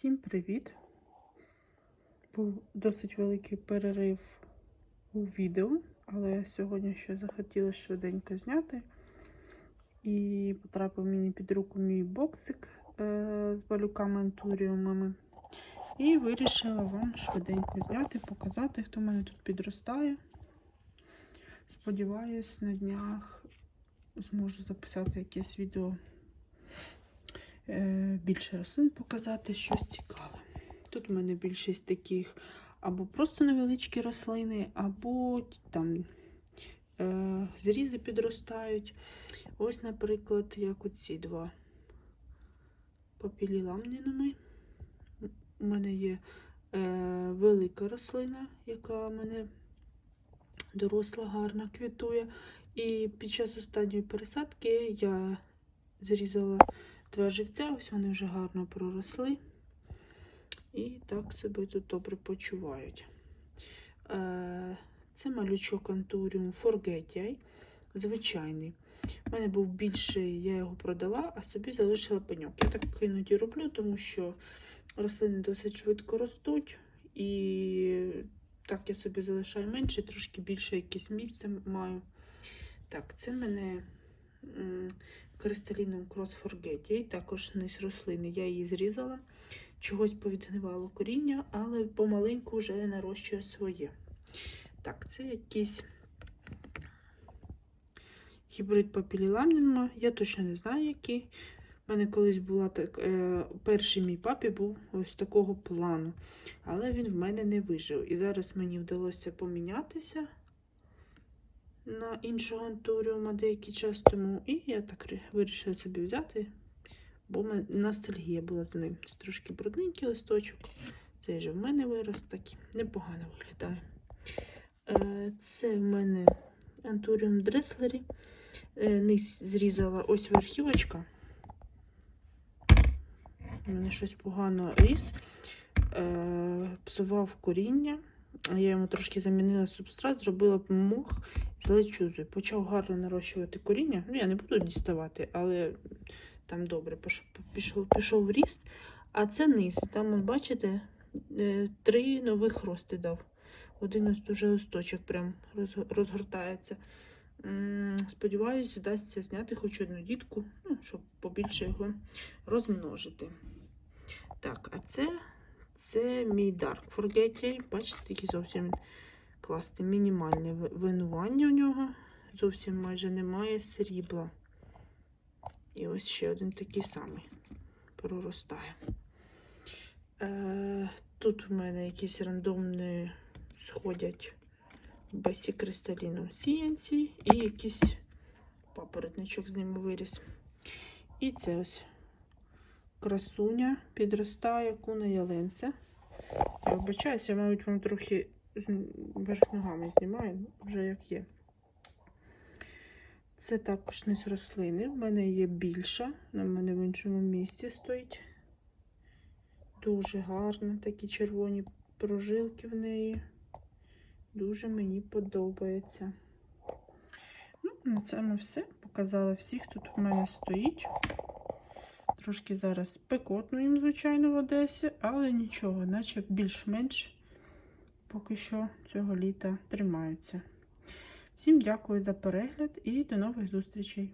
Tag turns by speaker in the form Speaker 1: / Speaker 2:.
Speaker 1: Всім привіт! Був досить великий перерив у відео, але сьогодні ще захотіла швиденько зняти. І потрапив мені під руку мій боксик е з балюками антуріумами. І вирішила вам швиденько зняти, показати, хто в мене тут підростає. Сподіваюсь, на днях зможу записати якесь відео більше рослин показати щось цікаве. Тут у мене більшість таких або просто невеличкі рослини, або там е, зрізи підростають. Ось, наприклад, як оці два попіліламнінами. У мене є е, велика рослина, яка в мене доросла, гарна, квітує. І під час останньої пересадки я зрізала два живця, ось вони вже гарно проросли. І так себе тут добре почувають. Е, Це малючок антуріум Forgetiae, звичайний. У мене був більший, я його продала, а собі залишила пеньок. Я так іноді роблю, тому що рослини досить швидко ростуть, і так я собі залишаю менше, трошки більше якесь місце маю. Так, це мене кристаліном Cross Forgetiae, також низ рослини. Я її зрізала, чогось повідгнивало коріння, але помаленьку вже нарощує своє. Так, це якийсь гібрид папіліламніна. Я точно не знаю, який. У мене колись була так. Е, перший мій папі був ось такого плану, але він в мене не вижив. І зараз мені вдалося помінятися на іншого антуріума деякий час тому. І я так вирішила собі взяти, бо ностальгія була за ним. Це трошки брудненький листочок. Цей же в мене вирос такий, непогано виглядає. Е, Це в мене антуріум дреслері. Е, Низ зрізала ось верхівочка. У мене щось погано ріс, е, псував коріння. Я йому трошки замінила субстрат, зробила мох з лечузою. Почав гарно нарощувати коріння. Ну, я не буду діставати, але там добре пішов, пішов, ріст. А це низ. Там, бачите, три нових рости дав. Один ось дуже листочок прям розгортається. Сподіваюсь, вдасться зняти хоч одну дітку, ну, щоб побільше його розмножити. Так, а це це мій Dark Forgetiae. Бачите, такий зовсім класний, мінімальне винування у нього. Зовсім майже немає срібла. І ось ще один такий самий проростає. Е, Тут у мене якісь рандомні сходять Бесі кристаліном сіянці і якийсь папоротничок з ними виріс. І це ось красуня підростає куна яленця. Я вибачаюся, мабуть, вам трохи верх ногами знімаю, вже як є. Це також низ рослини. В мене є більша, на мене в іншому місці стоїть. Дуже гарно, такі червоні прожилки в неї. Дуже мені подобається. Ну, На цьому все. Показала всіх, тут в мене стоїть. Трошки зараз спекотно їм, звичайно, в Одесі, але нічого, наче більш-менш поки що цього літа тримаються. Всім дякую за перегляд і до нових зустрічей!